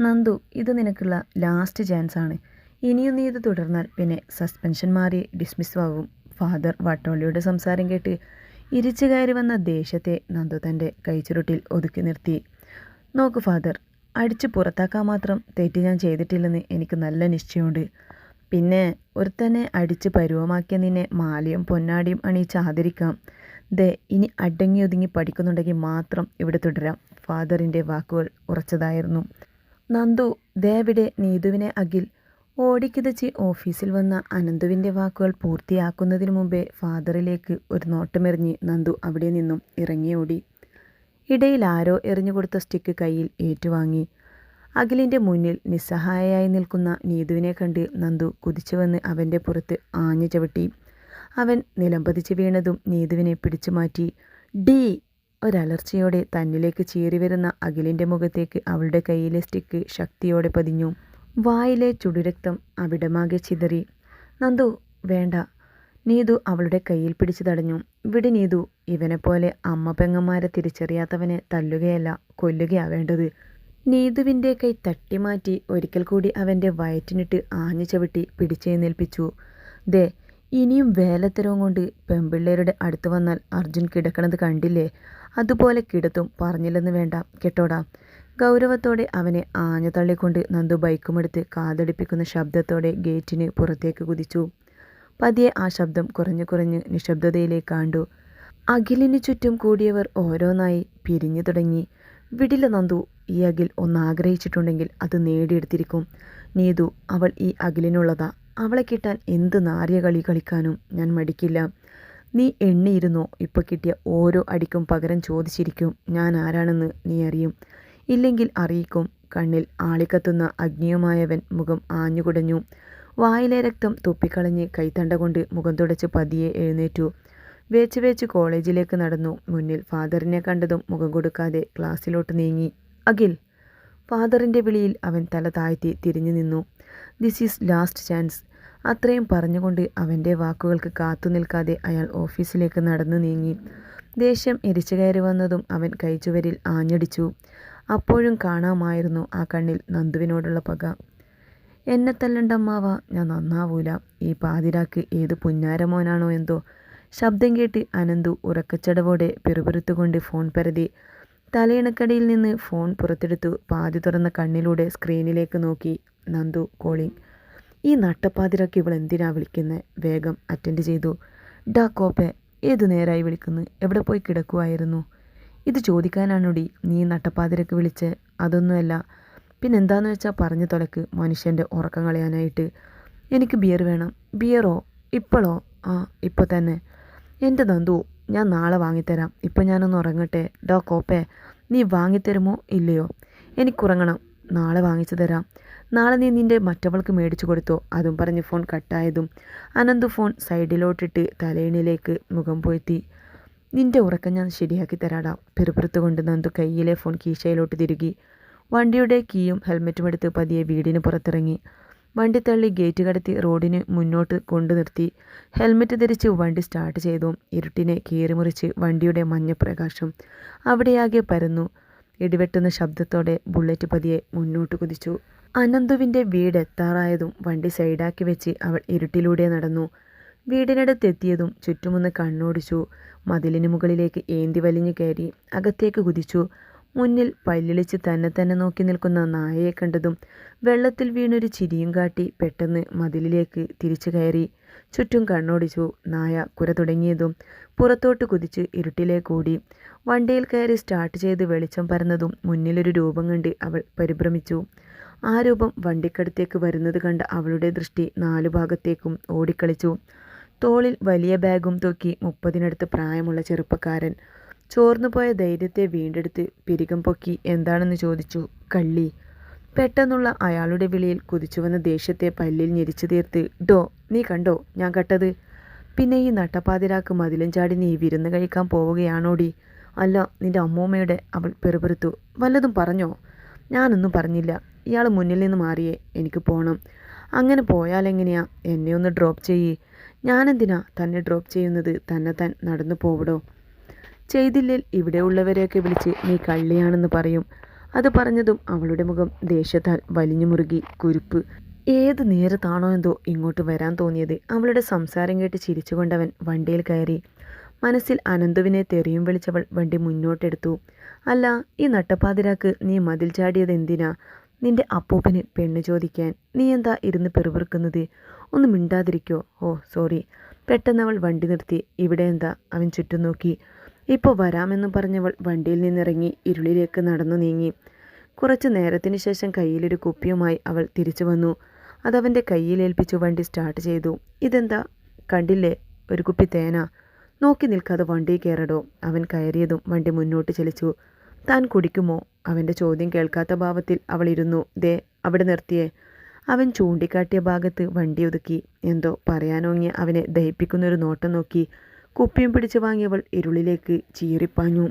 നന്ദു ഇത് നിനക്കുള്ള last chance ആണ്. ഇനിയും നീ ഇത് തുടർന്നാൽ പിന്നെ സസ്പെൻഷൻ മാറി ഡിസ്മിസ് ആകും. ഫാദർ വട്ടോളിയുടെ സംസാരം കേട്ട് ഇരിച്ചു കയറി വന്ന ദേഷ്യത്തെ നന്ദു തന്റെ കൈച്ചുരുട്ടിൽ ഒതുക്കി നിർത്തി. നോക്ക് ഫാദർ അടിച്ച് പുറത്താക്കാൻ മാത്രം തെറ്റ് ഞാൻ ചെയ്തിട്ടില്ലെന്ന് എനിക്ക് നല്ല നിശ്ചയമുണ്ട്. പിന്നെ ഒരുത്തനെ അടിച്ച് പരുവമാക്കിയ നിന്നെ മാലയും പൊന്നാടിയും അണിയിച്ച് ആദരിക്കാം. ദേ ഇനി അടങ്ങി ഒതുങ്ങി പഠിക്കുന്നുണ്ടെങ്കിൽ മാത്രം ഇവിടെ തുടരാം. ഫാദറിന്റെ വാക്കുകൾ ഉറച്ചതായിരുന്നു. നന്ദു ദേവിടെ നീതുവിനെ അഖിൽ ഓടിക്കിതച്ച് ഓഫീസിൽ വന്ന അനന്തുവിന്റെ വാക്കുകൾ പൂർത്തിയാക്കുന്നതിന് മുമ്പേ ഫാദറിലേക്ക് ഒരു നോട്ടമെറിഞ്ഞ് നന്ദു അവിടെ നിന്നും ഇറങ്ങിയോടി. ഇടയിൽ ആരോ എറിഞ്ഞുകൊടുത്ത സ്റ്റിക്ക് കയ്യിൽ ഏറ്റുവാങ്ങി. അഖിലിന്റെ മുന്നിൽ നിസ്സഹായയായി നിൽക്കുന്ന നീതുവിനെ കണ്ട് നന്ദു കുതിച്ചു വന്ന് അവന്റെ പുറത്ത് ആഞ്ഞു ചവിട്ടി. അവൻ നിലംപതിച്ച് വീണതും നീതുവിനെ പിടിച്ചു മാറ്റി. ഡി ഒരലർച്ചയോടെ തന്നിലേക്ക് ചീറി വരുന്ന അഖിലിന്റെ മുഖത്തേക്ക് അവളുടെ കയ്യിലെ സ്റ്റിക്ക് ശക്തിയോടെ പതിഞ്ഞു. വായിലെ ചുടുരക്തം അവിടമാകെ ചിതറി. നന്ദു വേണ്ട. നീതു അവളുടെ കയ്യിൽ പിടിച്ചു തടഞ്ഞു. വിടി നീതു ഇവനെപ്പോലെ അമ്മ പെങ്ങന്മാരെ തിരിച്ചറിയാത്തവനെ തല്ലുകയല്ല കൊല്ലുകയാ വേണ്ടത് നീതുവിന്റെ കൈ തട്ടിമാറ്റി ഒരിക്കൽ കൂടി അവന്റെ വയറ്റിനിട്ട് ആഞ്ഞു ചവിട്ടി പിടിച്ചെഴുന്നേൽപ്പിച്ചു. ദേ ഇനിയും വേലത്തരവും കൊണ്ട് പെമ്പിള്ളേരുടെ അടുത്ത് വന്നാൽ അർജുൻ കിടക്കണത് കണ്ടില്ലേ? അതുപോലെ കിടത്തും. പറഞ്ഞില്ലെന്ന് വേണ്ട. കേട്ടോടാ. ഗൗരവത്തോടെ അവനെ ആഞ്ഞു തള്ളിക്കൊണ്ട് നന്ദു ബൈക്കുമെടുത്ത് കാതടിപ്പിക്കുന്ന ശബ്ദത്തോടെ ഗേറ്റിന് പുറത്തേക്ക് കുതിച്ചു. പതിയെ ആ ശബ്ദം കുറഞ്ഞു കുറഞ്ഞ് നിശബ്ദതയിലേക്ക് കണ്ടു അഖിലിന് ചുറ്റും കൂടിയവർ ഓരോന്നായി പിരിഞ്ഞു തുടങ്ങി. വിടില നന്ദു ഈ അഖിൽ ഒന്ന് ആഗ്രഹിച്ചിട്ടുണ്ടെങ്കിൽ അത് നേടിയെടുത്തിരിക്കും. നീതു അവൾ ഈ അഖിലിനുള്ളതാ. അവളെ കിട്ടാൻ എന്ത് നാറിയ കളി കളിക്കാനും ഞാൻ മടിക്കില്ല. നീ എണ്ണിയിരുന്നോ? ഇപ്പോൾ കിട്ടിയ ഓരോ അടിക്കും പകരം ചോദിച്ചിരിക്കും ഞാൻ ആരാണെന്ന് നീ അറിയും. ഇല്ലെങ്കിൽ അറിയിക്കും. കണ്ണിൽ ആളിക്കത്തുന്ന അഗ്നിയുമായവൻ മുഖം ആഞ്ഞുകുടഞ്ഞു. വായിലെ രക്തം തുപ്പിക്കളഞ്ഞ് കൈത്തണ്ട കൊണ്ട് മുഖം തുടച്ച് പതിയെ എഴുന്നേറ്റു. വേച്ച് വേച്ച് കോളേജിലേക്ക് നടന്നു. മുന്നിൽ ഫാദറിനെ കണ്ടതും മുഖം കൊടുക്കാതെ ക്ലാസ്സിലോട്ട് നീങ്ങി. അഖിൽ ഫാദറിന്റെ വിളിയിൽ അവൻ തല താഴ്ത്തി തിരിഞ്ഞു നിന്നു. ദിസ് ഈസ് ലാസ്റ്റ് ചാൻസ് അത്രയും പറഞ്ഞുകൊണ്ട് അവന്റെ വാക്കുകൾക്ക് കാത്തു നിൽക്കാതെ അയാൾ ഓഫീസിലേക്ക് നടന്നു നീങ്ങി. ദേഷ്യം എരിച്ചു കയറി വന്നതും അവൻ കൈച്ചുവരിൽ ആഞ്ഞടിച്ചു. അപ്പോഴും കാണാമായിരുന്നു ആ കണ്ണിൽ നന്ദുവിനോടുള്ള പക. എന്നെ തല്ലണ്ടമ്മാവ ഞാൻ നന്നാവൂല. ഈ പാതിരാക്ക് ഏത് പുന്നാരമോനാണോ എന്തോ? ശബ്ദം കേട്ട് അനന്തു ഉറക്കച്ചടവോടെ പിറുപിറുത്തുകൊണ്ട് ഫോൺ പരതി. തലയിണക്കടിയിൽ നിന്ന് ഫോൺ പുറത്തെടുത്തു പാതി തുറന്ന കണ്ണിലൂടെ സ്ക്രീനിലേക്ക് നോക്കി. നന്ദു കോളിംഗ്. ഈ നട്ടപ്പാതിരക്ക് ഇവൾ എന്തിനാ വിളിക്കുന്നത് വേഗം അറ്റൻഡ് ചെയ്തു. ഡാ കോപ്പെ ഏതു നേരമായി വിളിക്കുന്നു? എവിടെ പോയി കിടക്കുമായിരുന്നു ഇത് ചോദിക്കാനാണോടി? നീ നട്ടപ്പാതിരക്ക് വിളിച്ച്? അതൊന്നുമല്ല. പിന്നെന്താന്ന് വെച്ചാൽ പറഞ്ഞു തുലക്ക് മനുഷ്യന്റെ ഉറക്കം കളയാനായിട്ട്. എനിക്ക് ബിയർ വേണം. ബിയറോ ഇപ്പോഴോ ആ ഇപ്പോൾ തന്നെ. എന്റെ നന്ദു ഞാൻ നാളെ വാങ്ങിത്തരാം. ഇപ്പം ഞാനൊന്ന് ഉറങ്ങട്ടെ. ഡോ കോപ്പേ നീ വാങ്ങിത്തരുമോ? ഇല്ലയോ? എനിക്കുറങ്ങണം. നാളെ വാങ്ങിച്ചു തരാം. നാളെ നീ നിന്റെ മറ്റവൾക്ക് മേടിച്ചു കൊടുത്തോ? അതും പറഞ്ഞ് ഫോൺ കട്ടായതും അനന്ത് ഫോൺ സൈഡിലോട്ടിട്ട് തലയിണിലേക്ക് മുഖം പൊഴുത്തി നിന്റെ ഉറക്കം ഞാൻ ശരിയാക്കി തരാടാ കൊണ്ട് നന്ദു കയ്യിലെ ഫോൺ കീശയിലോട്ട് തിരുകി. വണ്ടിയുടെ കീയും ഹെൽമെറ്റും എടുത്ത് പതിയെ വീടിന് പുറത്തിറങ്ങി. വണ്ടി തള്ളി ഗേറ്റ് കടത്തി റോഡിന് മുന്നോട്ട് കൊണ്ടു നിർത്തി. ഹെൽമെറ്റ് ധരിച്ച് വണ്ടി സ്റ്റാർട്ട് ചെയ്തു. ഇരുട്ടിനെ കീറിമുറിച്ച് വണ്ടിയുടെ മഞ്ഞപ്രകാശം അവിടെയാകെ പരന്നു. ഇടിവെട്ടുന്ന ശബ്ദത്തോടെ ബുള്ളറ്റ് പതിയെ മുന്നോട്ട് കുതിച്ചു. അനന്തുവിന്റെ വീട് എത്താറായതും വണ്ടി സൈഡാക്കി വെച്ച് അവൾ ഇരുട്ടിലൂടെ നടന്നു. വീടിനടുത്തെത്തിയതും ചുറ്റുമൊന്ന് കണ്ണോടിച്ചു. മതിലിന് മുകളിലേക്ക് ഏന്തി വലിഞ്ഞു കയറി അകത്തേക്ക് കുതിച്ചു. മുന്നിൽ പല്ലിളിച്ച് തന്നെ തന്നെ നോക്കി നിൽക്കുന്ന നായയെ കണ്ടതും വെള്ളത്തിൽ വീണൊരു ചിരിയും കാട്ടി പെട്ടെന്ന് മതിലിലേക്ക് തിരിച്ചു കയറി. ചുറ്റും കണ്ണോടിച്ചു. നായ കുര തുടങ്ങിയതും പുറത്തോട്ട് കുതിച്ച് ഇരുട്ടിലേക്കൂടി വണ്ടിയിൽ കയറി സ്റ്റാർട്ട് ചെയ്ത് വെളിച്ചം പരന്നതും മുന്നിലൊരു രൂപം കണ്ട് അവൾ പരിഭ്രമിച്ചു. ആ രൂപം വണ്ടിക്കടുത്തേക്ക് വരുന്നത് കണ്ട അവളുടെ ദൃഷ്ടി നാലു ഭാഗത്തേക്കും ഓടിക്കളിച്ചു. തോളിൽ വലിയ ബാഗും തൂക്കി മുപ്പതിനടുത്ത് പ്രായമുള്ള ചെറുപ്പക്കാരൻ. ചോർന്നുപോയ ധൈര്യത്തെ വീണ്ടെടുത്ത് പിരികം പൊക്കി എന്താണെന്ന് ചോദിച്ചു. കള്ളി. പെട്ടെന്നുള്ള അയാളുടെ വിളിയിൽ കുതിച്ചുവന്ന ദേഷ്യത്തെ പല്ലിൽ ഞെരിച്ചു തീർത്ത് ഡോ നീ കണ്ടോ ഞാൻ കട്ടത്? പിന്നെ ഈ നട്ടപ്പാതിരാക്ക് മതിലും ചാടി നീ വിരുന്ന് കഴിക്കാൻ പോവുകയാണോടി. അല്ല നിന്റെ അമ്മൂമ്മയുടെ അവൾ പെറുപെറുത്തു. വല്ലതും പറഞ്ഞോ? ഞാനൊന്നും പറഞ്ഞില്ല. ഇയാൾ മുന്നിൽ നിന്ന് മാറിയേ എനിക്ക് പോകണം അങ്ങനെ പോയാൽ എങ്ങനെയാ എന്നെ ഒന്ന് ഡ്രോപ്പ് ചെയ്യേ. ഞാനെന്തിനാ തന്നെ ഡ്രോപ്പ് ചെയ്യുന്നത്? തന്നെ താൻ നടന്നു പോവിടോ ഇവിടെ ഇവിടെയുള്ളവരെയൊക്കെ വിളിച്ച് നീ കള്ളിയാണെന്ന് പറയും. അത് പറഞ്ഞതും അവളുടെ മുഖം ദേഷ്യത്താൽ വലിഞ്ഞു മുറുകി. കുരുപ്പ്. ഏത് നേരത്താണോ എന്തോ ഇങ്ങോട്ട് വരാൻ തോന്നിയത്. അവളുടെ സംസാരം കേട്ട് ചിരിച്ചുകൊണ്ടവൻ വണ്ടിയിൽ കയറി. മനസ്സിൽ അനന്തുവിനെ തെറിയും വിളിച്ചവൾ വണ്ടി മുന്നോട്ടെടുത്തു. അല്ല ഈ നട്ടപ്പാതിരാക്ക് നീ മതിൽ ചാടിയത് എന്തിനാ? നിന്റെ അപ്പൂപ്പന് പെണ്ണ് ചോദിക്കാൻ. നീ എന്താ ഇരുന്ന് പെറുപിറുക്കുന്നത്? ഒന്ന് മിണ്ടാതിരിക്കോ? Oh sorry. പെട്ടെന്ന് അവൾ വണ്ടി നിർത്തി. ഇവിടെ എന്താ? അവൻ ചുറ്റും നോക്കി. ഇപ്പോൾ വരാമെന്ന് പറഞ്ഞവൾ വണ്ടിയിൽ നിന്നിറങ്ങി ഇരുളിലേക്ക് നടന്നു നീങ്ങി. കുറച്ചു നേരത്തിന് ശേഷം കയ്യിലൊരു കുപ്പിയുമായി അവൾ തിരിച്ചു വന്നു. അതവന്റെ കയ്യിലേൽപ്പിച്ചു വണ്ടി സ്റ്റാർട്ട് ചെയ്തു. ഇതെന്താ? കണ്ടില്ലേ? ഒരു കുപ്പി തേന. നോക്കി നിൽക്കാതെ വണ്ടി കയറടോ. അവൻ കയറിയതും വണ്ടി മുന്നോട്ട് ചലിച്ചു. താൻ കുടിക്കുമോ? അവന്റെ ചോദ്യം കേൾക്കാത്ത ഭാവത്തിൽ അവൾ ഇരുന്നു. ദേ അവിടെ നിർത്തിയേ. അവൻ ചൂണ്ടിക്കാട്ടിയ ഭാഗത്ത് വണ്ടി ഒതുക്കി. എന്തോ പറയാനോങ്ങി അവനെ ദഹിപ്പിക്കുന്നൊരു നോട്ടം നോക്കി. കുപ്പിയും പിടിച്ചു വാങ്ങിയവൾ ഇരുളിലേക്ക് ചീറിപ്പാഞ്ഞു.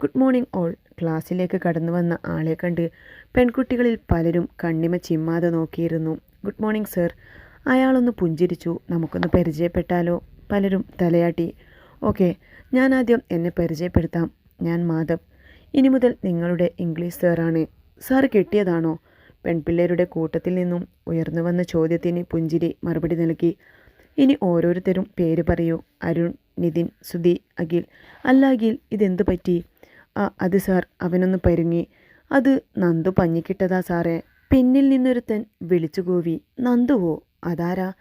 Good morning all. ക്ലാസ്സിലേക്ക് കടന്നു വന്ന ആളെ കണ്ട് പെൺകുട്ടികളിൽ പലരും കണ്ണിമ ചിമ്മാതെ നോക്കിയിരുന്നു. Good morning sir. അയാളൊന്ന് പുഞ്ചിരിച്ചു. നമുക്കൊന്ന് പരിചയപ്പെട്ടാലോ? പലരും തലയാട്ടി. ഓക്കെ ഞാൻ ആദ്യം എന്നെ പരിചയപ്പെടുത്താം. ഞാൻ മാധവ്. ഇനി മുതൽ നിങ്ങളുടെ ഇംഗ്ലീഷ് സാറാണ് സാർ കിട്ടിയതാണോ? പെൺപിള്ളേരുടെ കൂട്ടത്തിൽ നിന്നും ഉയർന്നു വന്ന ചോദ്യത്തിന് പുഞ്ചിരി മറുപടി നൽകി. ഇനി ഓരോരുത്തരും പേര് പറയൂ. അരുൺ നിതിൻ സുധി അഖിൽ. അല്ല അഖിൽ ഇതെന്തു പറ്റി? ആ അത് സാർ അവനൊന്ന് പരുങ്ങി. അത് നന്ദു പഞ്ഞിക്കിട്ടതാ സാറേ. പിന്നിൽ നിന്നൊരുത്തൻ വിളിച്ചു കൂവി നന്ദുവോ അതാരാ?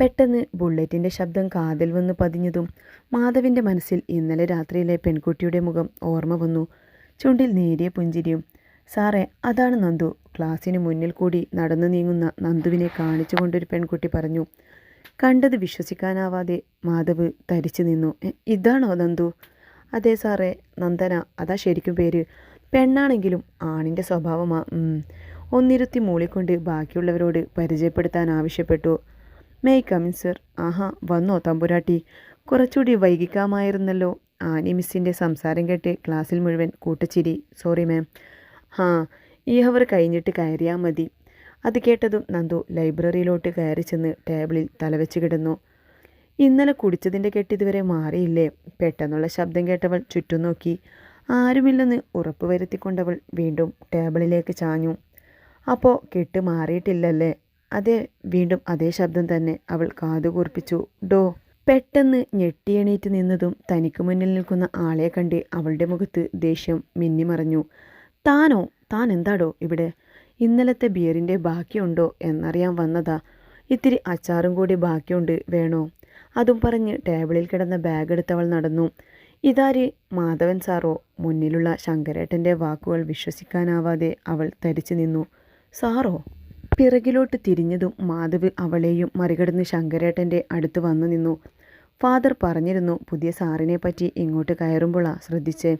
പെട്ടെന്ന് ബുള്ളറ്റിന്റെ ശബ്ദം കാതിൽ വന്ന് പതിഞ്ഞതും മാധവിന്റെ മനസ്സിൽ ഇന്നലെ രാത്രിയിലെ പെൺകുട്ടിയുടെ മുഖം ഓർമ്മ വന്നു. ചുണ്ടിൽ നേരിയ പുഞ്ചിരിയും സാറേ അതാണ് നന്ദു. ക്ലാസ്സിന് മുന്നിൽ കൂടി നടന്നു നീങ്ങുന്ന നന്ദുവിനെ കാണിച്ചുകൊണ്ടൊരു പെൺകുട്ടി പറഞ്ഞു. കണ്ടത് വിശ്വസിക്കാനാവാതെ മാധവ് തരിച്ചു നിന്നു. "എ, ഇതാണോ നന്ദു? അതെ സാറേ നന്ദന. അതാ ശരിക്കും പേര്. പെണ്ണാണെങ്കിലും ആണിന്റെ സ്വഭാവമാ. ഉം." ഒന്നിരുത്തി മൂളിക്കൊണ്ട് ബാക്കിയുള്ളവരോട് പരിചയപ്പെടുത്താൻ ആവശ്യപ്പെട്ടു. മെയ് കമിൻ സർ ആഹാ വന്നോ തമ്പുരാട്ടി. കുറച്ചുകൂടി വൈകിക്കാമായിരുന്നല്ലോ. ആനി മിസ്സിന്റെ സംസാരം കേട്ട് ക്ലാസ്സിൽ മുഴുവൻ കൂട്ടച്ചിരി. സോറി മാം ഹാ ഈ ഹവർ കഴിഞ്ഞിട്ട് കയറിയാൽ മതി. അത് കേട്ടതും നന്ദു ലൈബ്രറിയിലോട്ട് കയറി ചെന്ന് ടേബിളിൽ തലവെച്ച് കിടന്നു. ഇന്നലെ കുടിച്ചതിന്റെ കെട്ട് ഇതുവരെ മാറിയില്ലേ? പെട്ടെന്നുള്ള ശബ്ദം കേട്ടവൾ ചുറ്റും നോക്കി. ആരുമില്ലെന്ന് ഉറപ്പ് വരുത്തിക്കൊണ്ടവൾ വീണ്ടും ടേബിളിലേക്ക് ചാഞ്ഞു. അപ്പോൾ കെട്ട് മാറിയിട്ടില്ലല്ലേ? അതെ വീണ്ടും അതേ ശബ്ദം തന്നെ അവൾ കാതുകൂർപ്പിച്ചു. ഡോ പെട്ടെന്ന് ഞെട്ടിയണീറ്റ് നിന്നതും തനിക്ക് മുന്നിൽ നിൽക്കുന്ന ആളെ കണ്ട് അവളുടെ മുഖത്ത് ദേഷ്യം മിന്നിമറഞ്ഞു. താനോ? താൻ എന്താടോ ഇവിടെ? ഇന്നലത്തെ ബിയറിന്റെ ബാക്കിയുണ്ടോ? എന്നറിയാൻ വന്നതാ. ഇത്തിരി അച്ചാറും കൂടി ബാക്കിയുണ്ട് വേണോ? അതും പറഞ്ഞ് ടേബിളിൽ കിടന്ന ബാഗ് എടുത്തവൾ നടന്നു. ഇതാര്? മാധവൻ സാറോ? മുന്നിലുള്ള ശങ്കരേട്ടന്റെ വാക്കുകൾ വിശ്വസിക്കാനാവാതെ അവൾ തരിച്ചു നിന്നു. സാറോ? പിറകിലോട്ട് തിരിഞ്ഞതും മാധവ് അവളെയും മറികടന്ന് ശങ്കരേട്ടന്റെ അടുത്ത് വന്നു നിന്നു. ഫാദർ പറഞ്ഞിരുന്നു പുതിയ സാറിനെ പറ്റി ഇങ്ങോട്ട് കയറുമ്പോളാ ശ്രദ്ധിച്ച്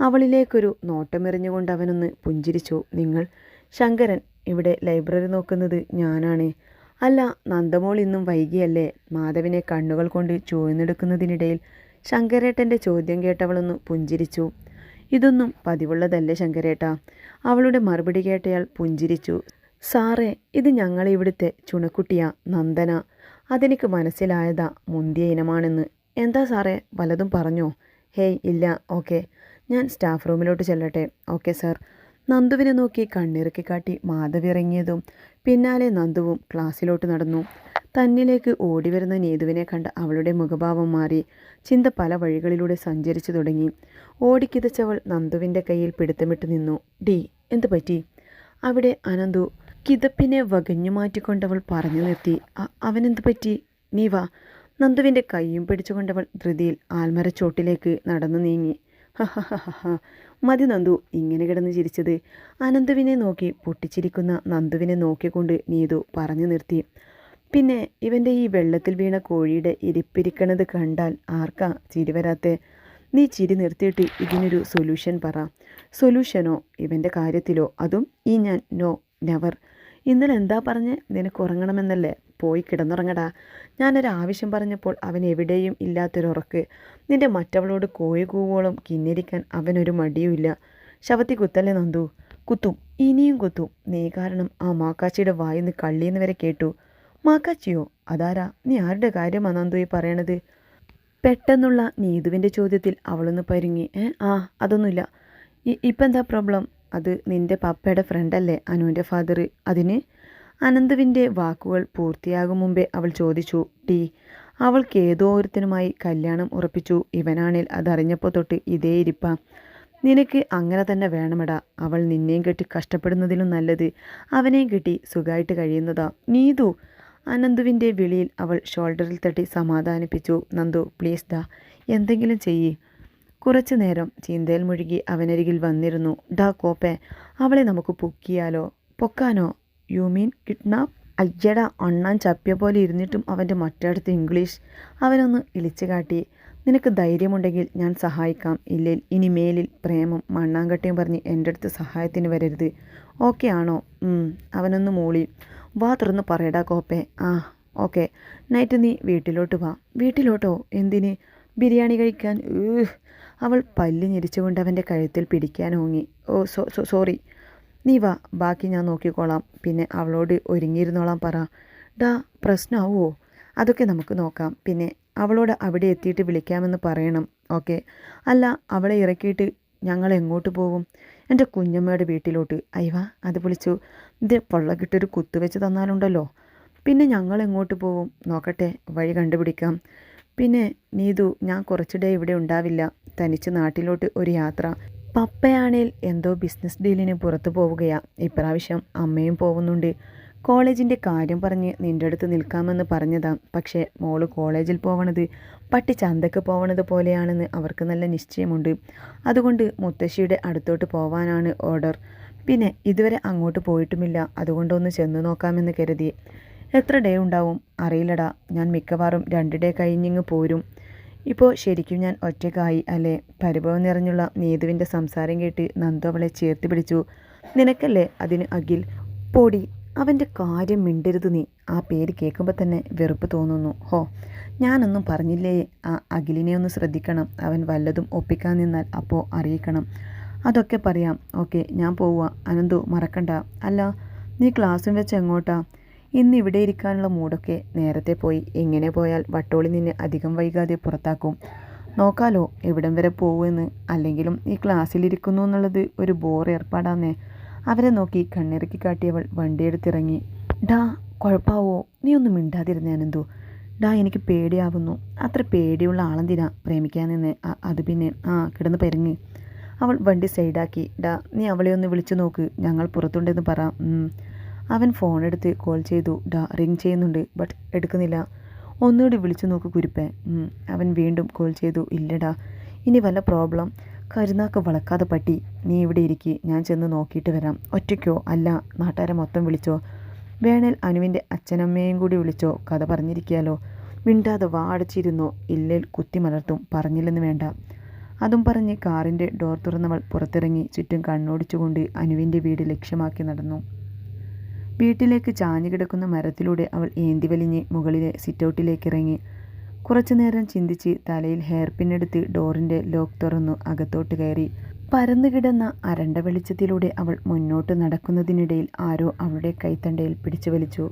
അവളിലേക്കൊരു നോട്ടമെറിഞ്ഞുകൊണ്ട് അവനൊന്ന് പുഞ്ചിരിച്ചു. നിങ്ങൾ ശങ്കരൻ ഇവിടെ ലൈബ്രറി നോക്കുന്നത് ഞാനാണ്. അല്ല നന്ദമോൾ ഇന്നും വൈകിയല്ലേ? മാധവിനെ കണ്ണുകൾ കൊണ്ട് ചൂഴ്ന്നെടുക്കുന്നതിനിടയിൽ ശങ്കരേട്ടന്റെ ചോദ്യം കേട്ടവളൊന്ന് പുഞ്ചിരിച്ചു. ഇതൊന്നും പതിവുള്ളതല്ലേ ശങ്കരേട്ട? അവളുടെ മറുപടി കേട്ടയാൾ പുഞ്ചിരിച്ചു. സാറേ ഇത് ഞങ്ങളെ ഇവിടുത്തെ ചുണക്കുട്ടിയാ നന്ദന. അതെനിക്ക് മനസ്സിലായതാ മുന്തിയ ഇനമാണെന്ന്. എന്താ സാറേ വലതും പറഞ്ഞോ? ഹേയ് ഇല്ല ഓക്കെ. ഞാൻ സ്റ്റാഫ് റൂമിലോട്ട് ചെല്ലട്ടെ. Okay sir. നന്ദുവിനെ നോക്കി കണ്ണിറുക്കി കാട്ടി മാധവി ഇറങ്ങിയതും പിന്നാലെ നന്ദുവും ക്ലാസ്സിലോട്ട് നടന്നു. തന്നിലേക്ക് ഓടിവരുന്ന നീതുവിനെ കണ്ട അവളുടെ മുഖഭാവം മാറി. ചിന്ത പല വഴികളിലൂടെ സഞ്ചരിച്ചു തുടങ്ങി. ഓടിക്കിതച്ചവൾ നന്ദുവിന്റെ കയ്യിൽ പിടുത്തമിട്ട് നിന്നു. ഡി എന്ത് പറ്റി? അവിടെ അനന്തു കിതപ്പിനെ വകഞ്ഞു മാറ്റിക്കൊണ്ടവൾ പറഞ്ഞു നിർത്തി. അവനെന്തു പറ്റി? നീ വാ. നന്ദുവിന്റെ കൈയും പിടിച്ചുകൊണ്ടവൾ ധൃതിയിൽ ആൽമരച്ചോട്ടിലേക്ക് നടന്നു നീങ്ങി. ഹഹഹഹ മതി നന്ദു ഇങ്ങനെ കിടന്ന് ചിരിച്ചത്. അനന്തുവിനെ നോക്കി പൊട്ടിച്ചിരിക്കുന്ന നന്ദുവിനെ നോക്കിക്കൊണ്ട് നീതു പറഞ്ഞു നിർത്തി. പിന്നെ ഇവന്റെ ഈ വെള്ളത്തിൽ വീണ കോഴിയുടെ ഇരിപ്പിരിക്കണത് കണ്ടാൽ ആർക്കാ ചിരി വരാത്തെ? നീ ചിരി നിർത്തിയിട്ട് ഇതിനൊരു സൊല്യൂഷൻ പറ. സൊല്യൂഷനോ ഇവന്റെ കാര്യത്തിലോ? അതും ഈ ഞാൻ നോ നെവർ ഇന്നലെ എന്താ പറഞ്ഞ്? നിനക്ക് ഉറങ്ങണമെന്നല്ലേ? പോയി കിടന്നുറങ്ങടാ. ഞാനൊരു ആവശ്യം പറഞ്ഞപ്പോൾ അവൻ എവിടെയും ഇല്ലാത്തൊരുറക്ക്. നിന്റെ മറ്റവളോട് കോഴി കൂവോളം കിന്നിരിക്കാൻ അവനൊരു മടിയുമില്ല ശവത്തി കുത്തല്ലേ നന്ദു? കുത്തും. ഇനിയും കുത്തും. നീ കാരണം ആ മാക്കാച്ചിയുടെ വായിന്ന് കള്ളിയെന്ന് വരെ കേട്ടു. മാക്കാച്ചിയോ? അതാരാ? നീ ആരുടെ കാര്യമാ നന്ദു ഈ പറയണത്? പെട്ടെന്നുള്ള നീതുവിന്റെ ചോദ്യത്തിൽ അവളൊന്ന് പരുങ്ങി. ഏ ആ അതൊന്നുമില്ല. ഇപ്പം എന്താ പ്രോബ്ലം അത് നിന്റെ പപ്പയുടെ ഫ്രണ്ടല്ലേ അനുവിന്റെ ഫാദർ അതിന് അനന്തുവിന്റെ വാക്കുകൾ പൂർത്തിയാകും മുമ്പേ അവൾ ചോദിച്ചു ടി അവൾക്ക് ഏതോ ഒരുത്തനുമായി കല്യാണം ഉറപ്പിച്ചു. ഇവനാണിൽ അതറിഞ്ഞപ്പോൾ തൊട്ട് ഇതേ ഇരിപ്പ. നിനക്ക് അങ്ങനെ തന്നെ വേണമെടാ. അവൾ നിന്നെയും കെട്ടി കഷ്ടപ്പെടുന്നതിലും നല്ലത് അവനെയും കെട്ടി സുഖമായിട്ട് കഴിയുന്നതാ. നീതു അനന്തുവിന്റെ വിളിയിൽ അവൾ ഷോൾഡറിൽ തട്ടി സമാധാനിപ്പിച്ചു. നന്ദു പ്ലീസ് ദാ എന്തെങ്കിലും ചെയ്യ്. കുറച്ചു നേരം ചിന്തയിൽ മുഴുകി അവനരികിൽ വന്നിരുന്നു. ഡാ കോപ്പെ അവളെ നമുക്ക് പൊക്കിയാലോ? പൊക്കാനോ? യു മീൻ കിഡ്നാപ്പ് അയ്യട അണ്ണാൻ ചപ്പിയ പോലെ ഇരുന്നിട്ടും അവന്റെ മറ്റടുത്ത് ഇംഗ്ലീഷ്. അവനൊന്ന് ഇളിച്ചു കാട്ടി നിനക്ക് ധൈര്യമുണ്ടെങ്കിൽ ഞാൻ സഹായിക്കാം. ഇല്ലേൽ ഇനി മേലിൽ പ്രേമം മണ്ണാങ്കട്ടയും പറഞ്ഞ് എന്റെ അടുത്ത് സഹായത്തിന് വരരുത്. ഓക്കെ ആണോ? അവനൊന്ന് മൂളി. വാ തുറന്ന് പറയടാ കോപ്പേ. ആ ഓക്കെ. നൈറ്റ് നീ വീട്ടിലോട്ട് വാ. വീട്ടിലോട്ടോ? എന്തിന്? ബിരിയാണി കഴിക്കാൻ? അവൾ പല്ല് ഞെരിച്ചുകൊണ്ട് അവന്റെ കഴുത്തിൽ പിടിക്കാൻ ഓങ്ങി. Oh sorry. നീ വാ ബാക്കി ഞാൻ നോക്കിക്കോളാം. പിന്നെ അവളോട് ഒരുങ്ങിയിരുന്നോളാം പറ. ഡാ പ്രശ്നമാവുമോ അതൊക്കെ നമുക്ക് നോക്കാം. പിന്നെ അവളോട് അവിടെ എത്തിയിട്ട് വിളിക്കാമെന്ന് പറയണം ഓക്കെ? അല്ല അവളെ ഇറക്കിയിട്ട് ഞങ്ങൾ എങ്ങോട്ട് പോകും? എന്റെ കുഞ്ഞമ്മയുടെ വീട്ടിലോട്ട്. അയ്യവാ അത് വിളിച്ചു. ഇത് പൊള്ളക്കിട്ടൊരു കുത്തു വെച്ച് തന്നാലുണ്ടല്ലോ. പിന്നെ ഞങ്ങൾ എങ്ങോട്ട് പോകും? നോക്കട്ടെ വഴി കണ്ടുപിടിക്കാം. പിന്നെ നീതു ഞാൻ കുറച്ചിടെ ഇവിടെ ഉണ്ടാവില്ല. തനിച്ച് നാട്ടിലോട്ട് ഒരു യാത്ര. പപ്പയാണേൽ എന്തോ ബിസിനസ് ഡീലിന് പുറത്തു പോവുകയാണ് ഇപ്രാവശ്യം അമ്മയും പോകുന്നുണ്ട് കോളേജിന്റെ കാര്യം പറഞ്ഞ് നിന്റെ അടുത്ത് നിൽക്കാമെന്ന് പറഞ്ഞതാണ് പക്ഷേ മോൾ കോളേജിൽ പോവണത് പട്ടി ചന്തക്ക് പോവണത് പോലെയാണെന്ന് അവർക്ക് നല്ല നിശ്ചയമുണ്ട്. അതുകൊണ്ട് മുത്തശ്ശിയുടെ അടുത്തോട്ട് പോവാനാണ് ഓർഡർ. പിന്നെ ഇതുവരെ അങ്ങോട്ട് പോയിട്ടുമില്ല. അതുകൊണ്ടൊന്ന് ചെന്ന് നോക്കാമെന്ന് കരുതി. എത്ര ഡേ ഉണ്ടാവും? അറിയില്ലടാ. ഞാൻ മിക്കവാറും രണ്ട് ഡേ കഴിഞ്ഞിങ്ങ് പോരും. ഇപ്പോൾ ശരിക്കും ഞാൻ ഒറ്റക്കായി അല്ലേ? പരിഭവം നിറഞ്ഞുള്ള നീതുവിന്റെ സംസാരം കേട്ട് നന്ദു അവളെ ചേർത്ത് പിടിച്ചു. നിനക്കല്ലേ അതിന് അഖിൽ പൊടി അവന്റെ കാര്യം മിണ്ടരുത് നീ. ആ പേര് കേൾക്കുമ്പോൾ തന്നെ വെറുപ്പ് തോന്നുന്നു. ഹോ ഞാനൊന്നും പറഞ്ഞില്ലേ? ആ അഖിലിനെ ഒന്ന് ശ്രദ്ധിക്കണം. അവൻ വല്ലതും ഒപ്പിക്കാൻ നിന്നാൽ അപ്പോൾ അറിയിക്കണം. അതൊക്കെ പറയാം. ഓക്കെ ഞാൻ പോവുക. അനന്തു മറക്കണ്ട. അല്ല നീ ക്ലാസ്സും വെച്ച് എങ്ങോട്ടാ? ഇന്ന് ഇവിടെ ഇരിക്കാനുള്ള മൂടൊക്കെ നേരത്തെ പോയി. എങ്ങനെ പോയാൽ വട്ടോളി നിന്നെ അധികം വൈകാതെ പുറത്താക്കും. നോക്കാലോ എവിടം വരെ പോകുമെന്ന് അല്ലെങ്കിലും ഈ ക്ലാസ്സിലിരിക്കുന്നു എന്നുള്ളത് ഒരു ബോർ ഏർപ്പാടാന്നേ. അവരെ നോക്കി കണ്ണിറക്കി കാട്ടിയവൾ വണ്ടിയെടുത്തിറങ്ങി. ഡാ കുഴപ്പാവോ? നീ ഒന്നും മിണ്ടാതിരുന്നേ അനന്തു. ഡാ എനിക്ക് പേടിയാവുന്നു. അത്ര പേടിയുള്ള ആളെന്തിനാ പ്രേമിക്കാൻ നിന്ന്? അത് പിന്നെ ആ കിടന്ന് പെരങ്ങി. അവൾ വണ്ടി സൈഡാക്കി. ഡാ നീ അവളെ ഒന്ന് വിളിച്ചു നോക്ക്. ഞങ്ങൾ പുറത്തുണ്ടെന്ന് പറ. അവൻ ഫോൺ എടുത്ത് കോൾ ചെയ്തു. ഡാ റിങ് ചെയ്യുന്നുണ്ട് ബട്ട് എടുക്കുന്നില്ല. ഒന്നുകൂടി വിളിച്ചു നോക്ക് കുരുപ്പേ. അവൻ വീണ്ടും കോൾ ചെയ്തു. ഇല്ലടാ ഇനി വല്ല പ്രോബ്ലം കരുനാക്ക് വളക്കാതെ പട്ടി. നീ ഇവിടെ ഇരിക്കി ഞാൻ ചെന്ന് നോക്കിയിട്ട് വരാം. ഒറ്റയ്ക്കോ? അല്ല നാട്ടുകാരെ മൊത്തം വിളിച്ചോ. വേണേൽ അനുവിന്റെ അച്ഛനമ്മയും കൂടി വിളിച്ചോ. കഥ പറഞ്ഞിരിക്കാലോ മിണ്ടാതെ വാടച്ചിരുന്നോ ഇല്ലേൽ കുത്തി മലർത്തും പറഞ്ഞില്ലെന്ന് വേണ്ട. അതും പറഞ്ഞ് കാറിന്റെ ഡോർ തുറന്നവൾ പുറത്തിറങ്ങി. ചുറ്റും കണ്ണോടിച്ചുകൊണ്ട് അനുവിന്റെ വീട് ലക്ഷ്യമാക്കി നടന്നു. വീട്ടിലേക്ക് ചാഞ്ഞുകിടക്കുന്ന മരത്തിലൂടെ അവൾ ഏന്തി വലിഞ്ഞ് മുകളിലെ സിറ്റൗട്ടിലേക്ക് ഇറങ്ങി കുറച്ചുനേരം ചിന്തിച്ച് തലയിൽ ഹെയർ പിന്നെടുത്ത് ഡോറിന്റെ ലോക്ക് തുറന്നു അകത്തോട്ട് കയറി. പരന്നു കിടന്ന അരണ്ട വെളിച്ചത്തിലൂടെ അവൾ മുന്നോട്ട് നടക്കുന്നതിനിടയിൽ ആരോ അവളുടെ കൈത്തണ്ടയിൽ പിടിച്ചു വലിച്ചു.